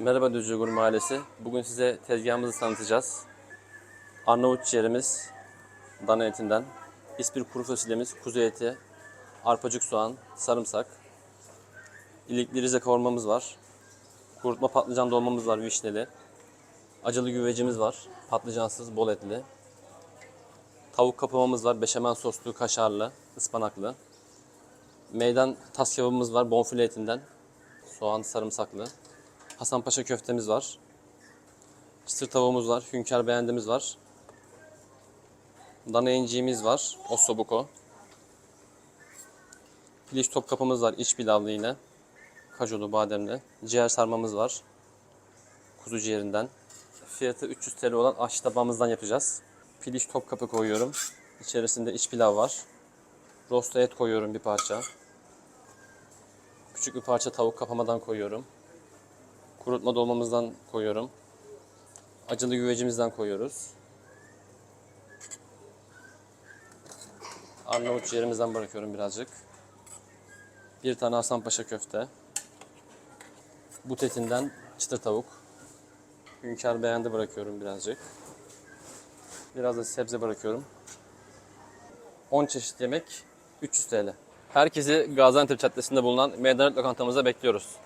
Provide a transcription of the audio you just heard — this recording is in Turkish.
Merhaba Düzcegur Mahallesi. Bugün size tezgahımızı tanıtacağız. Arnavut ciğerimiz dana etinden, ispir kuru fasulyemiz, kuzu eti, arpacık soğan, sarımsak, ilikli Rize kavurmamız var. Kurutma patlıcan dolmamız var vişneli. Acılı güvecimiz var, patlıcansız, bol etli. Tavuk kapamamız var, beşamel soslu, kaşarlı, ıspanaklı. Meydan tas kebabımız var, bonfile etinden. Soğan, sarımsaklı. Hasanpaşa köftemiz var. Çıtır tavuğumuz var. Hünkar beğendimiz var. Dana inciğimiz var. Ossobuco. Piliç top kapımız var. iç pilavlı yine. Kajolu, bademli. Ciğer sarmamız var. Kuzu ciğerinden. Fiyatı 300 TL olan aş tabağımızdan yapacağız. Piliç top kapı koyuyorum. İçerisinde iç pilav var. Rosta et koyuyorum bir parça. Küçük bir parça tavuk kapamadan koyuyorum. Kurutma dolmamızdan koyuyorum. Acılı güvecimizden koyuyoruz. Arnavut ciğerimizden bırakıyorum birazcık. Bir tane Hasanpaşa köfte. But etinden çıtır tavuk. Hünkar beğendi bırakıyorum birazcık. Biraz da sebze bırakıyorum. 10 çeşit yemek 300 TL. Herkesi Gaziantep Caddesi'nde bulunan Meydanet Lokantamıza bekliyoruz.